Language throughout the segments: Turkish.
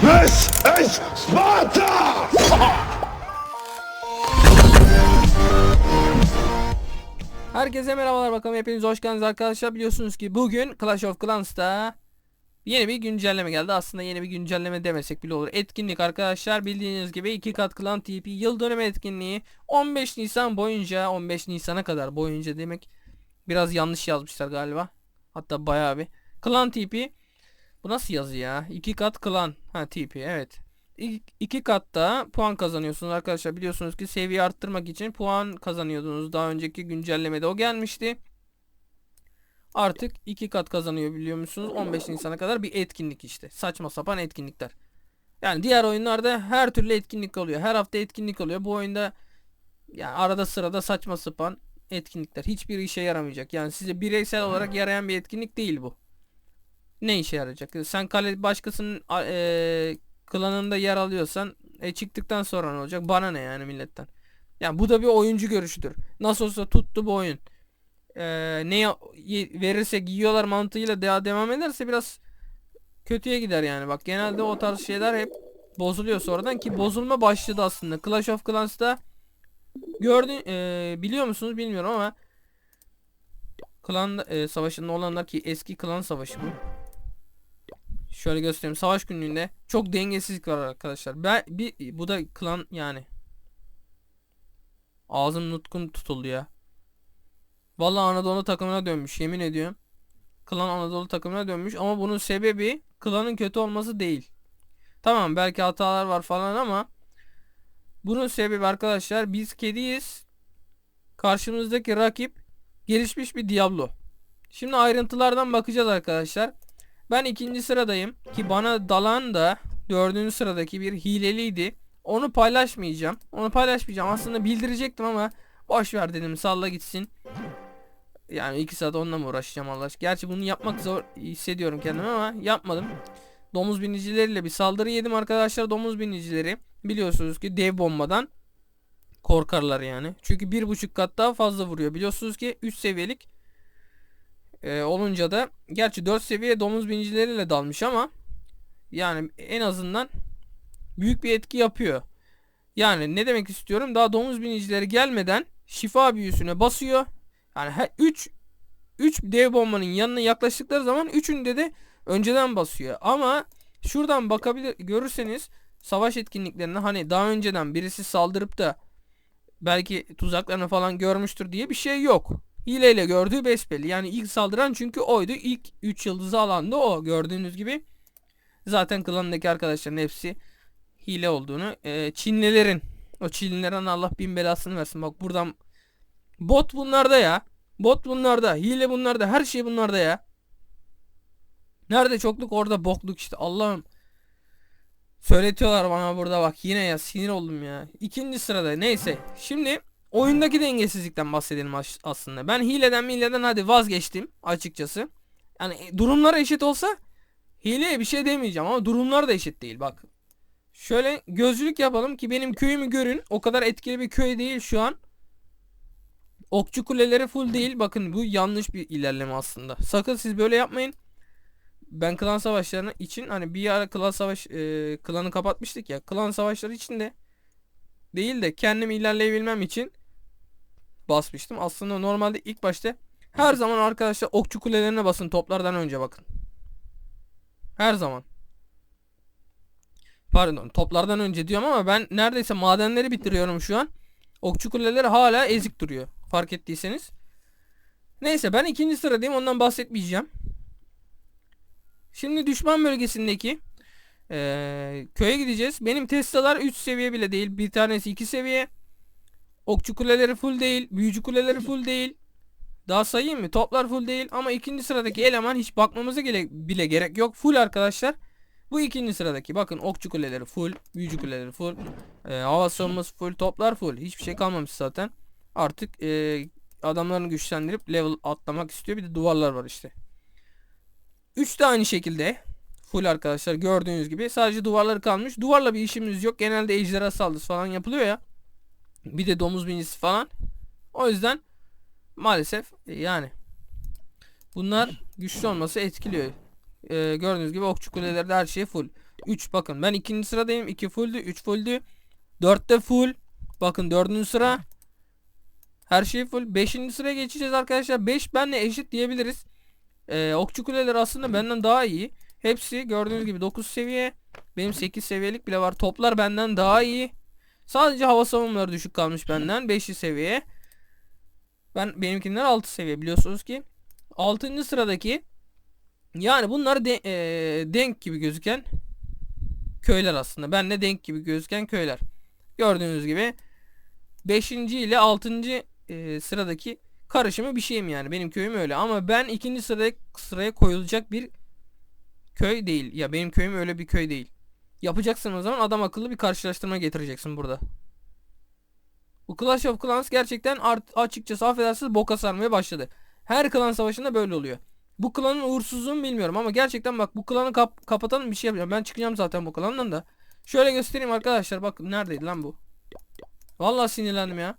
This is Sparta! Herkese merhabalar bakalım. Hepiniz hoş geldiniz arkadaşlar. Biliyorsunuz ki bugün Clash of Clans'ta yeni bir güncelleme geldi. Aslında yeni bir güncelleme demesek bile olur. Etkinlik arkadaşlar. Bildiğiniz gibi 2 kat klan TP yıl dönümü etkinliği. 15 Nisan boyunca 15 Nisan'a kadar boyunca demek. Biraz yanlış yazmışlar galiba. Hatta bayağı bir. Klan TP bu nasıl yazı ya 2 kat klan ha TP evet İ- iki katta puan kazanıyorsunuz arkadaşlar. Biliyorsunuz ki seviye arttırmak için puan kazanıyordunuz. Daha önceki güncellemede o gelmişti. Artık iki kat kazanıyor biliyor musunuz? 15 Nisan'a kadar bir etkinlik işte. Saçma sapan etkinlikler. Yani diğer oyunlarda her türlü etkinlik oluyor. Her hafta etkinlik oluyor. Bu oyunda yani arada sırada saçma sapan etkinlikler. Hiçbir işe yaramayacak. Yani size bireysel olarak yarayan bir etkinlik değil bu. Ne işe yarayacak? Sen kale başkasının eee, klanında yer alıyorsan e, çıktıktan sonra ne olacak? Bana ne yani milletten. Yani bu da bir oyuncu görüşüdür. Nasıl olsa tuttu bu oyun. Ee, ne verirsek yiyorlar mantığıyla daha devam ederse biraz kötüye gider yani. Bak genelde o tarz şeyler hep bozuluyor sonradan ki bozulma başladı aslında. Clash of Clans'ta gördün e, biliyor musunuz bilmiyorum ama klan e, savaşında olanlar ki eski klan savaşı bu. Şöyle göstereyim. Savaş günlüğünde çok dengesizlik var arkadaşlar. Ben bir bu da klan yani. Ağzım nutkun tutuldu ya. Vallahi Anadolu takımına dönmüş yemin ediyorum. Klan Anadolu takımına dönmüş ama bunun sebebi klanın kötü olması değil. Tamam belki hatalar var falan ama bunun sebebi arkadaşlar biz kediyiz. Karşımızdaki rakip gelişmiş bir Diablo. Şimdi ayrıntılardan bakacağız arkadaşlar. Ben ikinci sıradayım ki bana dalan da dördüncü sıradaki bir hileliydi. Onu paylaşmayacağım. Onu paylaşmayacağım. Aslında bildirecektim ama boş ver dedim salla gitsin. Yani iki saat onunla mı uğraşacağım Allah aşkına. Gerçi bunu yapmak zor hissediyorum kendimi ama yapmadım. Domuz binicileriyle bir saldırı yedim arkadaşlar. Domuz binicileri biliyorsunuz ki dev bombadan korkarlar yani. Çünkü bir buçuk kat daha fazla vuruyor. Biliyorsunuz ki 3 seviyelik e, olunca da gerçi 4 seviye domuz binicileriyle dalmış ama yani en azından büyük bir etki yapıyor. Yani ne demek istiyorum? Daha domuz binicileri gelmeden şifa büyüsüne basıyor. Yani 3 3 dev bombanın yanına yaklaştıkları zaman üçünde de önceden basıyor. Ama şuradan bakabilir görürseniz savaş etkinliklerine hani daha önceden birisi saldırıp da belki tuzaklarını falan görmüştür diye bir şey yok. Hileyle gördüğü besbelli. Yani ilk saldıran çünkü oydu. İlk 3 yıldızı alan da o. Gördüğünüz gibi. Zaten klanındaki arkadaşların hepsi hile olduğunu. e, Çinlilerin. O Çinlilerin Allah bin belasını versin. Bak buradan bot bunlarda ya. Bot bunlarda. Hile bunlarda. Her şey bunlarda ya. Nerede çokluk orada bokluk işte. Allah'ım. Söyletiyorlar bana burada bak yine ya sinir oldum ya. İkinci sırada neyse. Şimdi oyundaki dengesizlikten bahsedelim as- aslında. Ben hileden mileden hadi vazgeçtim açıkçası. Yani e, durumlar eşit olsa hileye bir şey demeyeceğim ama durumlar da eşit değil bak. Şöyle gözlük yapalım ki benim köyümü görün. O kadar etkili bir köy değil şu an. Okçu kuleleri full değil. Bakın bu yanlış bir ilerleme aslında. Sakın siz böyle yapmayın. Ben klan savaşlarını için hani bir ara klan savaş e, klanı kapatmıştık ya. Klan savaşları için de değil de kendim ilerleyebilmem için basmıştım. Aslında normalde ilk başta her zaman arkadaşlar okçu kulelerine basın toplardan önce bakın. Her zaman. Pardon toplardan önce diyorum ama ben neredeyse madenleri bitiriyorum şu an. Okçu kuleleri hala ezik duruyor. Fark ettiyseniz. Neyse ben ikinci sıradayım ondan bahsetmeyeceğim. Şimdi düşman bölgesindeki eee, köye gideceğiz. Benim Tesla'lar 3 seviye bile değil. Bir tanesi 2 seviye. Okçu kuleleri full değil. Büyücü kuleleri full değil. Daha sayayım mı? Toplar full değil. Ama ikinci sıradaki eleman hiç bakmamıza gele- bile gerek yok. Full arkadaşlar. Bu ikinci sıradaki. Bakın okçu kuleleri full. Büyücü kuleleri full. eee, hava savunması full. Toplar full. Hiçbir şey kalmamış zaten. Artık eee, adamlarını güçlendirip level atlamak istiyor. Bir de duvarlar var işte. 3 de aynı şekilde full arkadaşlar gördüğünüz gibi sadece duvarları kalmış. Duvarla bir işimiz yok. Genelde ejderha saldırısı falan yapılıyor ya. Bir de domuz binicisi falan. O yüzden maalesef e, yani bunlar güçlü olması etkiliyor. Ee, gördüğünüz gibi okçu kulelerde her şey full. 3 bakın ben ikinci sıradayım. 2 fulldü 3 fulldü. 4'te full. Bakın dördüncü sıra. Her şey full. 5. sıraya geçeceğiz arkadaşlar. 5 benle eşit diyebiliriz. Ee, okçu kuleler aslında benden daha iyi. Hepsi gördüğünüz gibi 9 seviye. Benim 8 seviyelik bile var. Toplar benden daha iyi. Sadece hava savunmaları düşük kalmış benden. 5. seviye. Ben benimkiler 6 seviye biliyorsunuz ki. 6. sıradaki yani bunlar de, eee, denk gibi gözüken köyler aslında. Ben de denk gibi gözüken köyler. Gördüğünüz gibi 5. ile 6. eee, sıradaki karışımı bir şeyim yani. Benim köyüm öyle ama ben ikinci sıraya sıraya koyulacak bir köy değil. Ya benim köyüm öyle bir köy değil. Yapacaksın o zaman adam akıllı bir karşılaştırma getireceksin burada. Bu Clash of Clans gerçekten art- açıkçası affedersiniz boka sarmaya başladı. Her klan savaşında böyle oluyor. Bu klanın uğursuzluğunu bilmiyorum ama gerçekten bak bu klanı kap kapatalım bir şey yapacağım. Ben çıkacağım zaten bu klandan da. Şöyle göstereyim arkadaşlar bak neredeydi lan bu. Vallahi sinirlendim ya.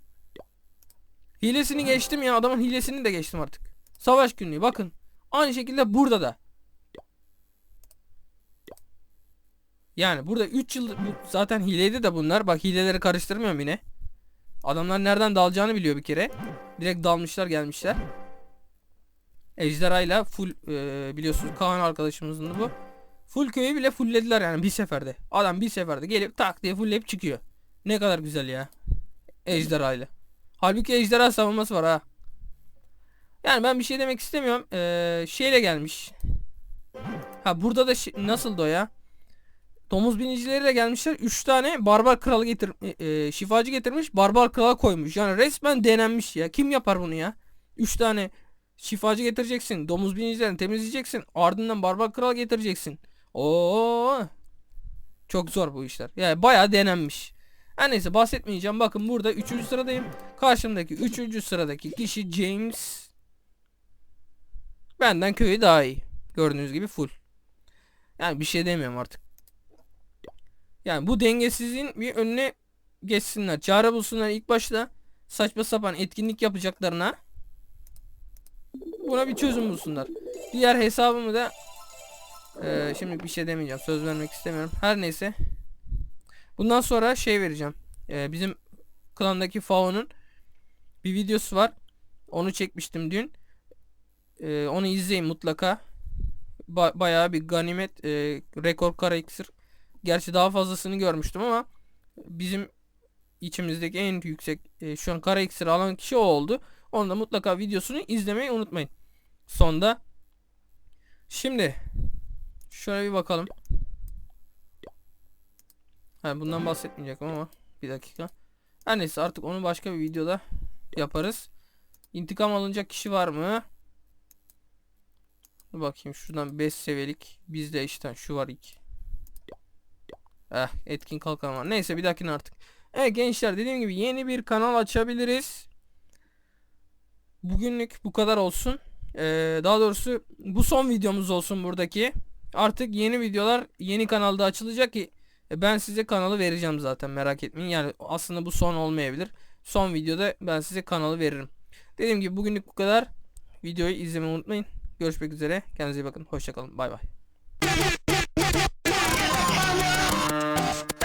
Hilesini geçtim ya adamın hilesini de geçtim artık. Savaş günlüğü bakın. Aynı şekilde burada da. Yani burada 3 yıl zaten hileydi de bunlar. Bak hileleri karıştırmıyorum yine. Adamlar nereden dalacağını biliyor bir kere. Direkt dalmışlar gelmişler. Ejderhayla full e, biliyorsunuz Kaan arkadaşımızın da bu. Full köyü bile fulllediler yani bir seferde. Adam bir seferde gelip tak diye fullleyip çıkıyor. Ne kadar güzel ya. Ejderhayla. Halbuki ejderha savunması var ha. Yani ben bir şey demek istemiyorum. Ee, şeyle gelmiş. Ha burada da nasıldı o ya? Domuz binicileri de gelmişler. 3 tane barbar kralı getir e, e, şifacı getirmiş. Barbar krala koymuş. Yani resmen denenmiş ya. Kim yapar bunu ya? 3 tane şifacı getireceksin. Domuz binicilerini temizleyeceksin. Ardından barbar kral getireceksin. Oo! Çok zor bu işler. Yani bayağı denenmiş. Her neyse bahsetmeyeceğim. Bakın burada 3. sıradayım. Karşımdaki 3. sıradaki kişi James. Benden köyü daha iyi. Gördüğünüz gibi full. Yani bir şey demiyorum artık. Yani bu dengesizliğin bir önüne geçsinler. Çare bulsunlar ilk başta. Saçma sapan etkinlik yapacaklarına. Buna bir çözüm bulsunlar. Diğer hesabımı da eee, şimdi bir şey demeyeceğim. Söz vermek istemiyorum. Her neyse. Bundan sonra şey vereceğim. Eee, bizim klandaki Fao'nun bir videosu var. Onu çekmiştim dün. Eee, onu izleyin mutlaka. Ba- bayağı bir ganimet eee, rekor kara iksir. Gerçi daha fazlasını görmüştüm ama bizim içimizdeki en yüksek eee, şu an kara iksir alan kişi o oldu. Onu da mutlaka videosunu izlemeyi unutmayın. Sonda. Şimdi şöyle bir bakalım. Ha, bundan bahsetmeyecektim ama bir dakika. Her neyse artık onu başka bir videoda yaparız. İntikam alınacak kişi var mı? Bakayım şuradan 5 seviyelik bizde işte şu var 2. Eh etkin kalkan var. Neyse bir dahakine artık. Evet gençler dediğim gibi yeni bir kanal açabiliriz. Bugünlük bu kadar olsun. Ee, daha doğrusu bu son videomuz olsun buradaki. Artık yeni videolar yeni kanalda açılacak ki e, ben size kanalı vereceğim zaten merak etmeyin. Yani aslında bu son olmayabilir. Son videoda ben size kanalı veririm. Dediğim gibi bugünlük bu kadar. Videoyu izlemeyi unutmayın. Görüşmek üzere. Kendinize iyi bakın. Hoşçakalın. Bay bay.